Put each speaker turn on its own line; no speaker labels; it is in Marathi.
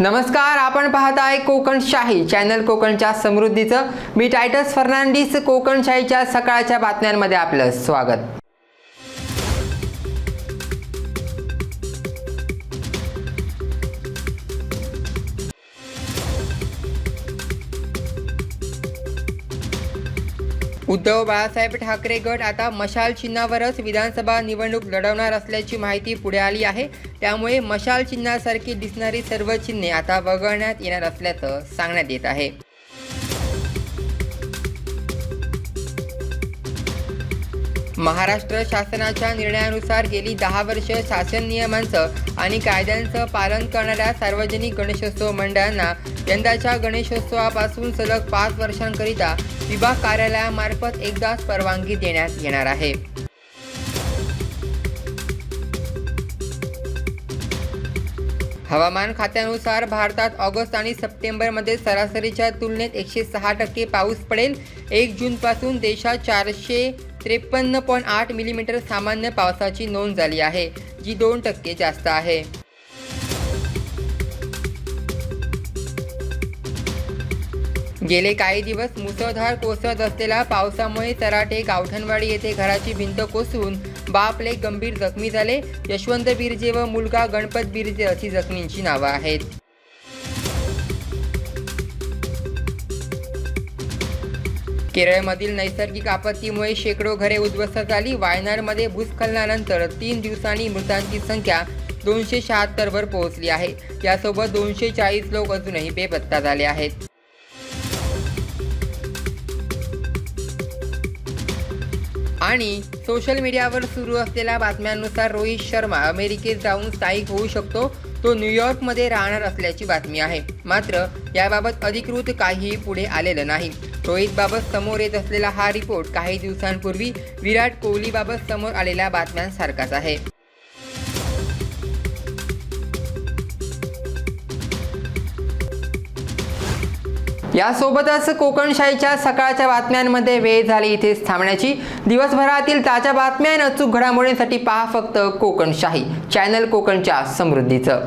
नमस्कार आपण पाहत आहे चॅनल कोकणच्या समृद्धीचं. मी टायटस फर्नांडिस कोकणशाहीच्या सकाळच्या बातम्यांमध्ये आपलं स्वागत. उद्धव बाळासाहेब ठाकरे गट आता मशाल चिन्हावरच विधानसभा निवडणूक लढवणार असल्याची माहिती पुढे आली आहे. त्यामुळे मशाल चिन्हासारखी दिसणारी सर्व चिन्हे आता वगळण्यात येणार असल्याचं सांगण्यात येत आहे. महाराष्ट्र शासनाच्या निर्णयानुसार गेली दहा वर्ष शासन नियमांचं आणि कायद्यांचं पालन करणाऱ्या सार्वजनिक गणेशोत्सव मंडळांना यंदाच्या गणेशोत्सवापासून सलग पाच वर्षांकरिता विभाग कार्यालयामार्फत एकदाच परवानगी देण्यात येणार आहे. हवामान खात्यानुसार भारतात ऑगस्ट आणि सप्टेंबरमध्ये सरासरीच्या तुलनेत एकशे सहा टक्के पाऊस पडेल. एक जूनपासून देशात चारशे त्रेपन्न पॉईंट आठ मिलीमीटर सामान्य पावसाची नोंद झाली आहे जी दोन टक्के जास्त आहे. गेले काही दिवस मुसळधार कोसळत असलेल्या पावसामुळे तराटे गावठणवाडी येथे घराची भिंत कोसळून बापले गंभीर जखमी झाले. यशवंत बिरजे व मुलगा गणपत बिरजे अशी जखमींची नावं आहेत. केरळमधील नैसर्गिक आपत्तीमुळे शेकडो घरे उद्ध्वस्त झाली. वायनाडमध्ये भूस्खलनानंतर तीन दिवसांनी मृतांची संख्या दोनशे शहात्तरवर पोहोचली आहे. यासोबत दोनशे चाळीस लोक अजूनही बेपत्ता झाले आहेत. आणि सोशल मीडियावर सुरू असलेल्या बातम्यांनुसार रोहित शर्मा अमेरिकेत जाऊन स्थायिक होऊ शकतो. तो न्यूयॉर्कमध्ये राहणार असल्याची बातमी आहे. मात्र याबाबत अधिकृत काहीही पुढे आलेलं नाही. रोहितबाबत समोर येत असलेला हा रिपोर्ट काही दिवसांपूर्वी विराट कोहलीबाबत समोर आलेल्या बातम्यांसारखाच आहे. यासोबतच कोकणशाहीच्या सकाळच्या बातम्यांमध्ये वेळ झाली इथेच थांबण्याची. दिवसभरातील ताज्या बातम्या आणि अचूक घडामोडींसाठी पहा फक्त कोकणशाही चॅनल कोकणच्या समृद्धीचं.